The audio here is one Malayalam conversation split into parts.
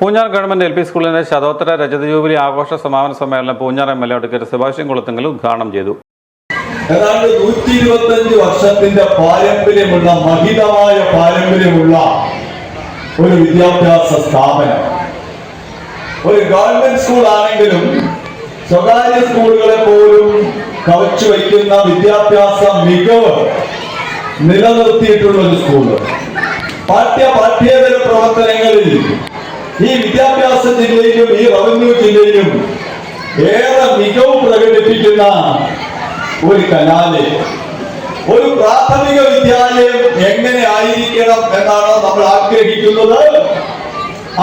പൂഞ്ഞാർ ഗവൺമെന്റ് എൽ പി സ്കൂളിന്റെ ശതോത്തര രജത ജൂബിലി ആഘോഷ സമാപന സമ്മേളനം Poonjar M L A advocate Sebastian കുളത്തെങ്കിൽ ഉദ്ഘാടനം ചെയ്തു. ഏതാണ്ട് നൂറ്റി ഇരുപത്തഞ്ച് വർഷത്തിന്റെ പാരമ്പര്യമുള്ള മഹിതമായ പാരമ്പര്യമുള്ള ഒരു വിദ്യാഭ്യാസ സ്ഥാപനം. ഒരു ഗവൺമെന്റ് സ്കൂൾ ആണെങ്കിലും സ്വകാര്യ സ്കൂളുകളെ പോലും കവച്ചു വയ്ക്കുന്ന വിദ്യാഭ്യാസ മികവ് നിലനിർത്തിയിട്ടുള്ള ഒരു സ്കൂൾ. പാഠ്യ പാഠ്യേതര പ്രവർത്തനങ്ങളിൽ ഈ വിദ്യാഭ്യാസ ജില്ലയിലും ഈ റവന്യൂ ജില്ലയിലും ഏറെ മികവ് പ്രകടിപ്പിക്കുന്ന ഒരു കലാലയം ഒരു പ്രാഥമിക വിദ്യാലയം എങ്ങനെ ആയിരിക്കണം എന്നാണ് നമ്മൾ ആഗ്രഹിക്കുന്നത്.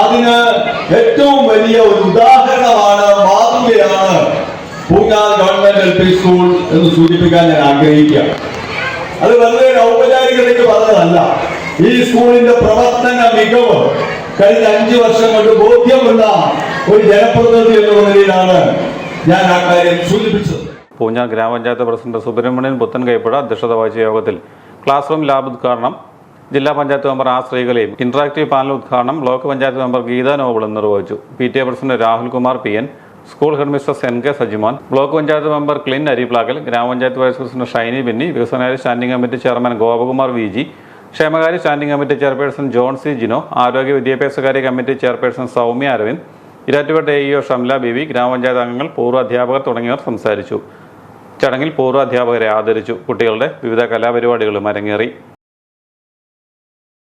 അതിന് ഏറ്റവും വലിയ ഒരു ഉദാഹരണമാണ് മാതൃകയാണ് Poonjar government L P school എന്ന് സൂചിപ്പിക്കാൻ ഞാൻ ആഗ്രഹിക്കുക. അത് വെറുതെ ഔപചാരികതയ്ക്ക് പറഞ്ഞതല്ല. ഈ സ്കൂളിന്റെ പ്രവർത്തന മികവ് കഴിഞ്ഞ അഞ്ചു വർഷം കൊണ്ട് ബോധ്യമുള്ള ഒരു ജനപ്രതിനിധി എന്നുള്ള നിലയിലാണ് ഞാൻ ആ കാര്യം സൂചിപ്പിച്ചത്. പൂഞ്ഞ ഗ്രാമപഞ്ചായത്ത് പ്രസിഡന്റ് സുബ്രഹ്മണ്യൻ പുത്തൻ കൈപ്പുഴ അധ്യക്ഷത വഹിച്ച യോഗത്തിൽ ക്ലാസ് റൂം ലാബ് ഉദ്ഘാടനം ജില്ലാ പഞ്ചായത്ത് മെമ്പർ ആ ശ്രീകലയും ഇന്ററാക്റ്റീവ് പാനൽ ഉദ്ഘാടനം ബ്ലോക്ക് പഞ്ചായത്ത് മെമ്പർ ഗീത നോബിളും നിർവഹിച്ചു P T A president Rahul Kumar P N school head mister N K Sajimon block panchayat member kiln അരിപ്ലാക്കൽ ഗ്രാമപഞ്ചായത്ത് വൈസ് പ്രസിഡന്റ് ഷൈനി ബെന്നി വികസനകാര്യ standing committee chairman Gopakumar V G ക്ഷേമകാര്യ standing committee chairperson John C Jino ആരോഗ്യ വിദ്യാഭ്യാസകാര്യ committee chairperson Soumya Aravind Erattupetta A EO Shamla Beevi ഗ്രാമപഞ്ചായത്ത് അംഗങ്ങൾ പൂർവ അധ്യാപകർ തുടങ്ങിയവർ സംസാരിച്ചു. ചടങ്ങിൽ പൂർവ അധ്യാപകരെ ആദരിച്ചു. കുട്ടികളുടെ വിവിധ കലാപരിപാടികളും അരങ്ങേറി.